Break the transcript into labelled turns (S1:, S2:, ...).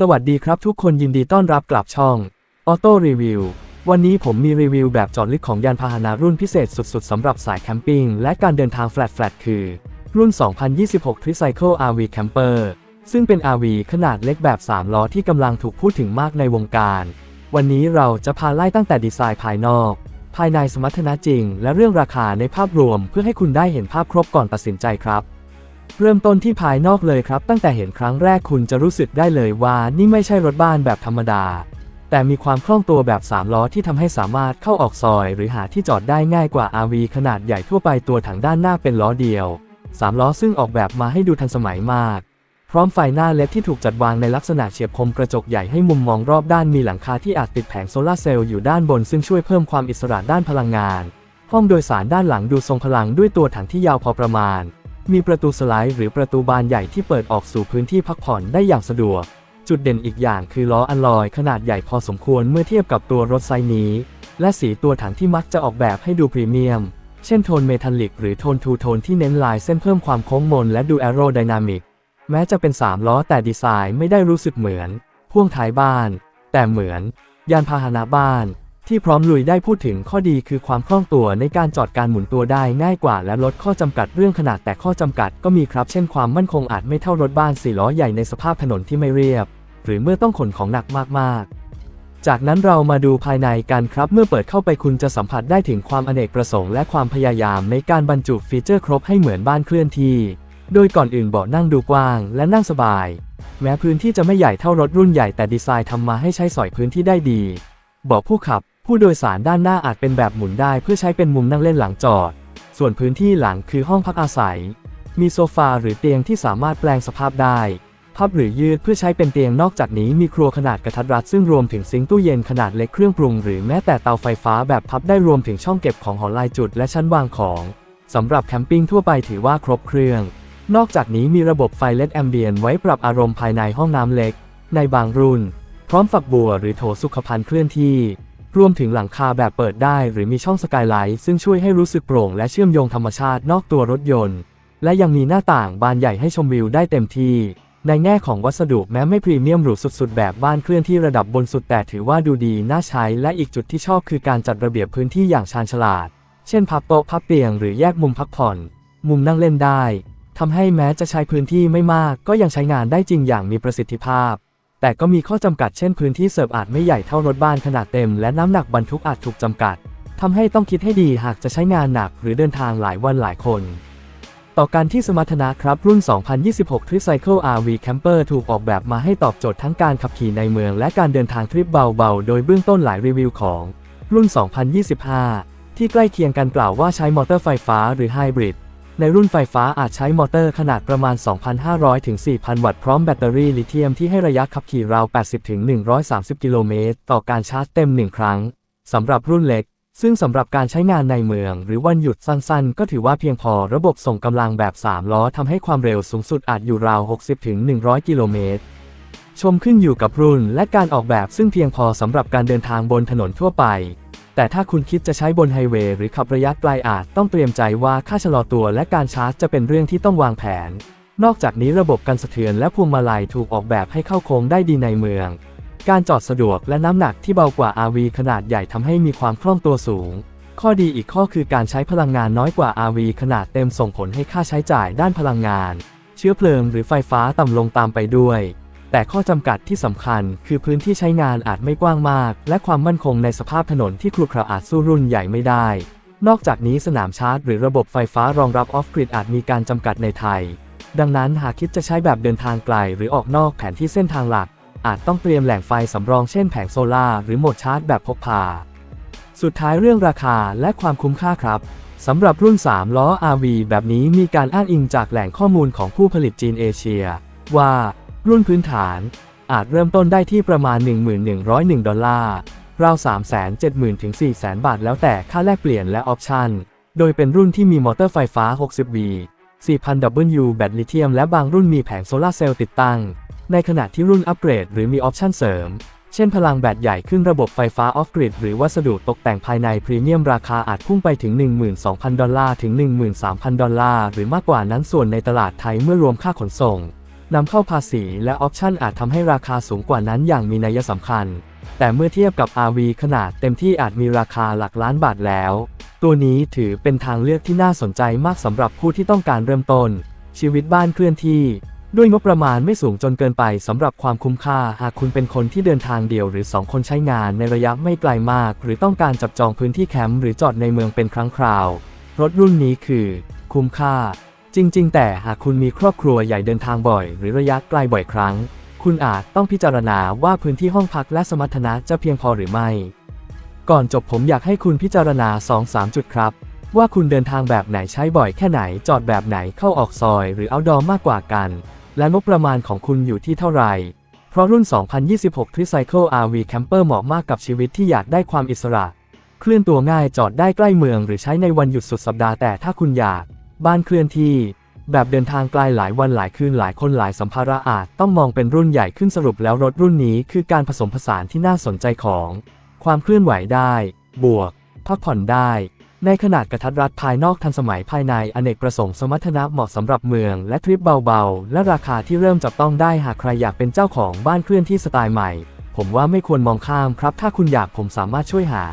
S1: สวัสดีครับทุกคนยินดีต้อนรับกลับช่อง Auto Review วันนี้ผมมีรีวิวแบบจอดลึกของยานพาหนะรุ่นพิเศษสุดๆสำหรับสายแคมปิ้งและการเดินทางแฟลตๆคือ รุ่น 2026 Tricycle RV Camper ซึ่งเป็น RV ขนาดเล็กแบบ 3 ล้อที่กำลังถูกพูดถึงมากในวงการ วันนี้เราจะพาไล่ตั้งแต่ดีไซน์ภายนอก ภายในสมรรถนะจริง และเรื่องราคาในภาพรวมเพื่อให้คุณได้เห็นภาพครบก่อนตัดสินใจครับ เริ่มต้นที่ภายนอกเลยครับ ตั้งแต่เห็นครั้งแรกคุณจะรู้สึกได้เลยว่านี่ไม่ใช่รถบ้านแบบธรรมดา แต่มีความคล่องตัวแบบ 3 ล้อที่ทำให้สามารถเข้าออกซอย หรือหาที่จอดได้ง่ายกว่า RV ขนาดใหญ่ทั่วไปตัวถังด้านหน้าเป็นล้อเดียว 3 ล้อซึ่งออกแบบมาให้ดูทันสมัยมาก พร้อมไฟหน้าเล็ดที่ถูกจัดวางในลักษณะเฉียบคมกระจกใหญ่ให้มุมมองรอบด้านมีหลังคาที่อาจติดแผงโซลาร์เซลล์อยู่ด้านบนซึ่งช่วยเพิ่มความอิสระด้านพลังงาน ห้องโดยสารด้านหลังดูทรงพลังด้วยตัวถังที่ยาวพอประมาณ มีประตูสไลด์หรือประตูบานใหญ่ที่เปิดออกสู่พื้นที่พักผ่อนได้อย่างสะดวก จุดเด่นอีกอย่างคือล้ออัลลอยขนาดใหญ่พอสมควรเมื่อเทียบกับตัวรถไซส์นี้ และสีตัวถังที่มักจะออกแบบให้ดูพรีเมียม เช่นโทนเมทัลลิกหรือโทนทูโทนที่เน้นลายเส้นเพิ่มความโค้งมนและดูแอโรไดนามิก แม้จะเป็น 3 ล้อแต่ดีไซน์ไม่ได้รู้สึกเหมือน พ่วงท้ายบ้าน แต่เหมือน ยานพาหนะบ้าน ที่พร้อมลุยได้พูดถึงข้อดีคือความคล่องตัวในการจอดการหมุนตัวได้ง่ายกว่า และลดข้อจำกัดเรื่องขนาดแต่ข้อจำกัดก็มีครับ เช่นความมั่นคงอาจไม่เท่ารถบ้านสี่ล้อใหญ่ในสภาพถนนที่ไม่เรียบ หรือเมื่อต้องขนของหนักมากๆ จากนั้นเรามาดูภายในกันครับ เมื่อเปิดเข้าไปคุณจะสัมผัสได้ถึงความอเนกประสงค์และความพยายามในการบรรจุฟีเจอร์ครบให้เหมือนบ้านเคลื่อนที่โดยก่อนอื่นเบาะนั่งดูกว้างและนั่งสบาย แม้พื้นที่จะไม่ใหญ่เท่ารถรุ่นใหญ่แต่ดีไซน์ทำมาให้ใช้สอยพื้นที่ได้ดีเบาะผู้ขับ ผู้โดยสารด้านหน้าอาจเป็นแบบหมุนได้เพื่อใช้เป็นมุมนั่งเล่นหลังจอด ส่วนพื้นที่หลังคือห้องพักอาศัย มีโซฟาหรือเตียงที่สามารถแปลงสภาพได้ พับหรือยืดเพื่อใช้เป็นเตียงนอกจากนี้มีครัวขนาดกระทัดรัดซึ่งรวมถึงซิงค์ตู้เย็นขนาดเล็กเครื่องปรุงหรือแม้แต่เตาไฟฟ้าแบบพับได้รวมถึงช่องเก็บของหอลายจุดและชั้นวางของสำหรับแคมปิ้งทั่วไปถือว่าครบเครื่อง นอกจากนี้มีระบบไฟเลดแอมเบียนไว้ปรับอารมณ์ภายในห้องน้ำเล็ก ในบางรุ่น พร้อมฝักบัวหรือโถสุขภัณฑ์เคลื่อนที่ รวมถึงหลังคาแบบเปิดได้หรือมีช่องสกายไลท์ซึ่งช่วยให้รู้สึกโปร่งและเชื่อมโยงธรรมชาตินอกตัวรถยนต์ และยังมีหน้าต่างบานใหญ่ให้ชมวิวได้เต็มที่ ในแง่ของวัสดุแม้ไม่พรีเมียมหรูสุดๆ แบบบ้านเคลื่อนที่ระดับบนสุดแต่ถือว่าดูดีน่าใช้ และอีกจุดที่ชอบคือการจัดระเบียบพื้นที่อย่างชาญฉลาด เช่นพับโต๊ะพับเตียงหรือแยกมุมพักผ่อน มุมนั่งเล่นได้ทำให้แม้จะใช้พื้นที่ไม่มาก ก็ยังใช้งานได้จริงอย่างมีประสิทธิภาพ แต่ก็มีข้อจำกัดเช่นพื้นที่เสิร์ฟอาจไม่ใหญ่เท่ารถบ้านขนาดเต็ม และน้ำหนักบรรทุกอาจถูกจำกัดทำให้ต้องคิดให้ดีหากจะใช้งานหนักหรือเดินทางหลายวันหลายคน ต่อการที่สมรรถนะครับรุ่น 2026 Tricycle RV Camper ถูกออกแบบมาให้ตอบโจทย์ทั้งการขับขี่ในเมือง และการเดินทางทริปเบาๆ โดยเบื้องต้นหลายรีวิวของรุ่น 2025 ที่ใกล้เคียงกันกล่าวว่าใช้มอเตอร์ไฟฟ้าหรือไฮบริด ในรุ่นไฟฟ้าอาจใช้มอเตอร์ขนาดประมาณ 2,500 ถึง 4,000 วัตต์พร้อมแบตเตอรี่ลิเธียมที่ให้ระยะขับขี่ราว 80 ถึง 130 กิโลเมตร ต่อการชาร์จเต็ม 1 ครั้ง สำหรับรุ่นเล็ก ซึ่งสำหรับการใช้งานในเมือง หรือวันหยุดสั้นๆ ก็ถือว่าเพียงพอระบบส่งกำลังแบบ 3 ล้อทำให้ความเร็วสูงสุดอาจอยู่ราว 60 ถึง 100 กิโลเมตร ชมขึ้นอยู่กับรุ่นและการออกแบบซึ่งเพียงพอสำหรับการเดินทางบนถนนทั่วไป แต่ถ้าคุณคิดจะใช้บนไฮเวย์หรือขับระยะไกลอาจต้องเตรียมใจว่าค่าชะลอตัวและการชาร์จจะเป็นเรื่องที่ต้องวางแผน นอกจากนี้ระบบกันสะเทือนและพวงมาลัยถูกออกแบบให้เข้าโค้งได้ดีในเมือง การจอดสะดวกและน้ำหนักที่เบากว่า RV ขนาดใหญ่ทำให้มีความคล่องตัวสูง ข้อดีอีกข้อคือการใช้พลังงานน้อยกว่า RV ขนาดเต็มส่งผลให้ค่าใช้จ่ายด้านพลังงาน เชื้อเพลิงหรือไฟฟ้าต่ำลงตามไปด้วย แต่ข้อจำกัดที่สำคัญ คือพื้นที่ใช้งานอาจไม่กว้างมาก และความมั่นคงในสภาพถนนที่ครุขระอาจสู้รุ่นใหญ่ไม่ได้ นอกจากนี้สนามชาร์จหรือระบบไฟฟ้ารองรับออฟกริดอาจมีการจำกัดในไทย ดังนั้นหากคิดจะใช้แบบเดินทางไกลหรือออกนอกแผนที่เส้นทางหลัก อาจต้องเตรียมแหล่งไฟสำรองเช่นแผงโซลาร์หรือโหมดชาร์จแบบพกพา สุดท้ายเรื่องราคาและความคุ้มค่าครับสำหรับรุ่น 3 ล้อ RV แบบนี้มีการอ้างอิงจากแหล่งข้อมูลของผู้ผลิตจีนเอเชีย ว่า รุ่นพื้นฐาน อาจเริ่มต้นได้ที่ประมาณ1101 ดอลลาร์ราว370,000 ถึง 400,000 บาท แล้วแต่ค่าแลกเปลี่ยนและออปชั่น โดยเป็นรุ่นที่มีมอเตอร์ไฟฟ้า 60V 4,000W แบตลิเธียม และบางรุ่นมีแผงโซลาร์เซลล์ติดตั้ง ในขณะที่รุ่นอัปเกรดหรือมีออปชั่นเสริม เช่นพลังแบตใหญ่ขึ้นระบบไฟฟ้าออฟกริดหรือวัสดุตกแต่งภายในพรีเมียมราคาอาจพุ่งไปถึง 12,000 ดอลลาร์ ถึง 13,000 ดอลลาร์ หรือมากกว่านั้นส่วนในตลาดไทยเมื่อรวมค่าขนส่ง นำเข้าภาษีและออปชั่นอาจทำให้ราคาสูงกว่านั้นอย่างมีนัยสำคัญ แต่เมื่อเทียบกับ RV ขนาดเต็มที่อาจมีราคาหลักล้านบาทแล้ว ตัวนี้ถือเป็นทางเลือกที่น่าสนใจมากสำหรับผู้ที่ต้องการเริ่มต้น ชีวิตบ้านเคลื่อนที่ ด้วยงบประมาณไม่สูงจนเกินไปสำหรับความคุ้มค่า หากคุณเป็นคนที่เดินทางเดี่ยวหรือ 2 คนใช้งานในระยะไม่ไกลมาก หรือต้องการจับจองพื้นที่แคมป์หรือจอดในเมืองเป็นครั้งคราว รถรุ่นนี้คือ คุ้มค่า จริง ๆ แต่หากคุณมีครอบครัวใหญ่เดินทางบ่อย หรือระยะไกลบ่อยครั้ง คุณอาจต้องพิจารณาว่าพื้นที่ห้องพักและสมรรถนะจะเพียงพอหรือไม่ ก่อนจบผมอยากให้คุณพิจารณา 2-3 จุดครับ ว่าคุณเดินทางแบบไหนใช้บ่อยแค่ไหนจอดแบบไหนเข้าออกซอย หรือเอาดอมากกว่ากัน และงบประมาณของคุณอยู่ที่เท่าไหร่เพราะรุ่น 2026 Tricycle RV Camper เหมาะมากกับชีวิตที่อยากได้ความอิสระ เคลื่อนตัวง่ายจอดได้ใกล้เมือง หรือใช้ในวันหยุดสุดสัปดาห์แต่ถ้าคุณอยาก บ้านเคลื่อนที่ แบบเดินทางไกลหลายวันหลายคืนหลายคนหลายสัมภาระอาจต้องมองเป็นรุ่นใหญ่ขึ้นสรุปแล้วรถรุ่นนี้คือการผสมผสานที่น่าสนใจของ ความเคลื่อนไหวได้ บวก พักผ่อนได้ ในขนาดกระทัดรัดภายนอกทันสมัยภายในอเนกประสงค์สมรรถนะเหมาะสำหรับเมืองและทริปเบาๆ และราคาที่เริ่มจับต้องได้หากใครอยากเป็นเจ้าของบ้านเคลื่อนที่สไตล์ใหม่ ผมว่าไม่ควรมองข้ามครับ ถ้าคุณอยากผมสามารถช่วยหา